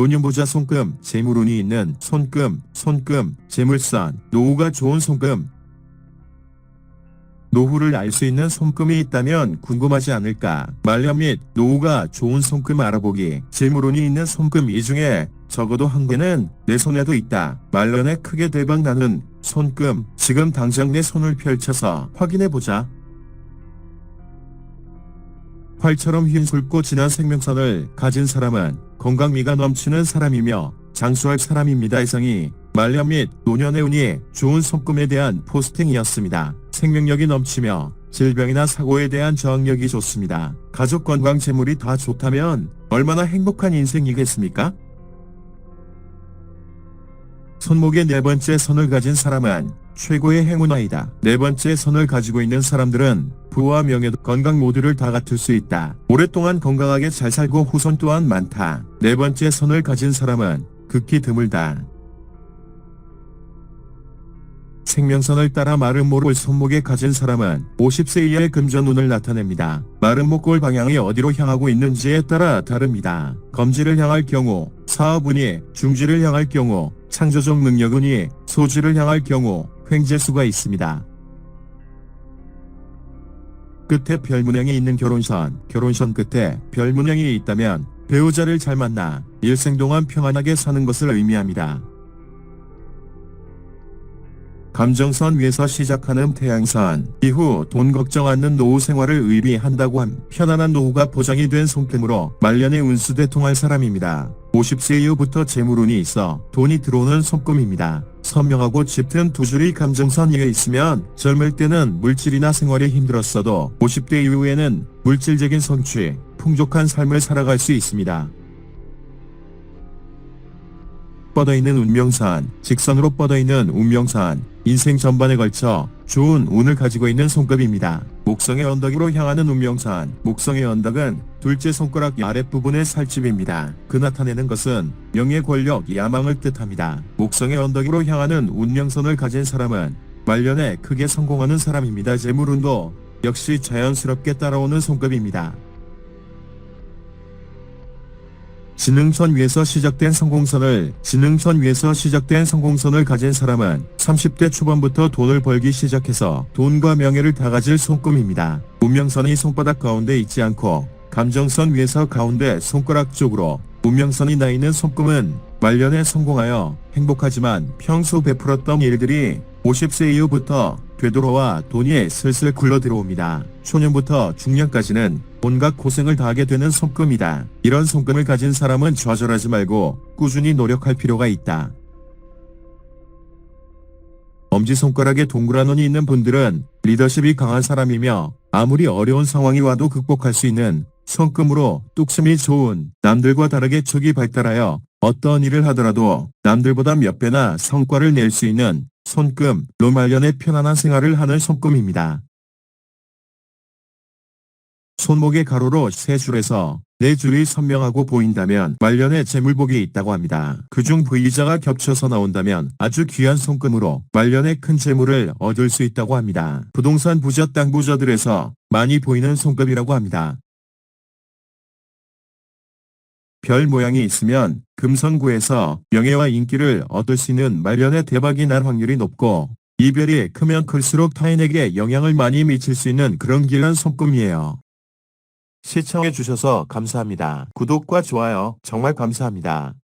노년보자 손금, 재물운이 있는 손금, 손금, 재물산, 노후가 좋은 손금. 노후를 알 수 있는 손금이 있다면 궁금하지 않을까? 말년 및 노후가 좋은 손금 알아보기. 재물운이 있는 손금 이 중에 적어도 한 개는 내 손에도 있다. 말년에 크게 대박 나는 손금. 지금 당장 내 손을 펼쳐서 확인해 보자. 활처럼 흰술고 진한 생명선을 가진 사람은 건강미가 넘치는 사람이며 장수할 사람입니다. 이상이 말년 및 노년의 운이 좋은 손금에 대한 포스팅이었습니다. 생명력이 넘치며 질병이나 사고에 대한 저항력이 좋습니다. 가족 건강 재물이 다 좋다면 얼마나 행복한 인생이겠습니까? 손목의 네 번째 선을 가진 사람은 최고의 행운아이다. 네 번째 선을 가지고 있는 사람들은 부와 명예, 건강 모두를 다 갖출 수 있다. 오랫동안 건강하게 잘 살고 후손 또한 많다. 네 번째 선을 가진 사람은 극히 드물다. 생명선을 따라 목골 손목에 가진 사람은 50세 이하의 금전운을 나타냅니다. 마른 목골 방향이 어디로 향하고 있는지에 따라 다릅니다. 검지를 향할 경우, 사업운이 중지를 향할 경우, 창조적 능력운이 소지를 향할 경우 횡재수가 있습니다. 끝에 별문양이 있는 결혼선, 결혼선 끝에 별문양이 있다면 배우자를 잘 만나 일생 동안 평안하게 사는 것을 의미합니다. 감정선 위에서 시작하는 태양선 이후 돈 걱정 않는 노후 생활을 의미한다고 함 편안한 노후가 보장이 된 손금으로 말년의 운수 대통할 사람입니다. 50세 이후부터 재물운이 있어 돈이 들어오는 손금입니다. 선명하고 짙은 두 줄이 감정선 위에 있으면 젊을 때는 물질이나 생활이 힘들었어도 50대 이후에는 물질적인 성취, 풍족한 삶을 살아갈 수 있습니다. 뻗어있는 운명산, 직선으로 뻗어있는 운명산, 인생 전반에 걸쳐 좋은 운을 가지고 있는 손급입니다. 목성의 언덕으로 향하는 운명산, 목성의 언덕은 둘째 손가락 아랫부분의 살집입니다. 그 나타내는 것은 명예 권력, 야망을 뜻합니다. 목성의 언덕으로 향하는 운명선을 가진 사람은 말년에 크게 성공하는 사람입니다. 재물운도 역시 자연스럽게 따라오는 손급입니다. 지능선 위에서 시작된 성공선을 지능선 위에서 시작된 성공선을 가진 사람은 30대 초반부터 돈을 벌기 시작해서 돈과 명예를 다 가질 손금입니다. 운명선이 손바닥 가운데 있지 않고 감정선 위에서 가운데 손가락 쪽으로 운명선이 나 있는 손금은 말년에 성공하여 행복하지만 평소 베풀었던 일들이 50세 이후부터 되돌아와 돈이 슬슬 굴러 들어옵니다. 초년부터 중년까지는 온갖 고생을 다하게 되는 손금이다. 이런 손금을 가진 사람은 좌절하지 말고 꾸준히 노력할 필요가 있다. 엄지손가락에 동그란 원이 있는 분들은 리더십이 강한 사람이며 아무리 어려운 상황이 와도 극복할 수 있는 손금으로 뚝심이 좋은 남들과 다르게 촉이 발달하여 어떤 일을 하더라도 남들보다 몇 배나 성과를 낼 수 있는 손금, 로 말년의 편안한 생활을 하는 손금입니다. 손목의 가로로 세 줄에서 네 줄이 선명하고 보인다면 말년에 재물복이 있다고 합니다. 그중 V자가 겹쳐서 나온다면 아주 귀한 손금으로 말년에 큰 재물을 얻을 수 있다고 합니다. 부동산 부자 땅 부자들에서 많이 보이는 손금이라고 합니다. 별 모양이 있으면 금성구에서 명예와 인기를 얻을 수 있는 말년에 대박이 날 확률이 높고 이 별이 크면 클수록 타인에게 영향을 많이 미칠 수 있는 그런 길한 손금이에요. 시청해주셔서 감사합니다. 구독과 좋아요 정말 감사합니다.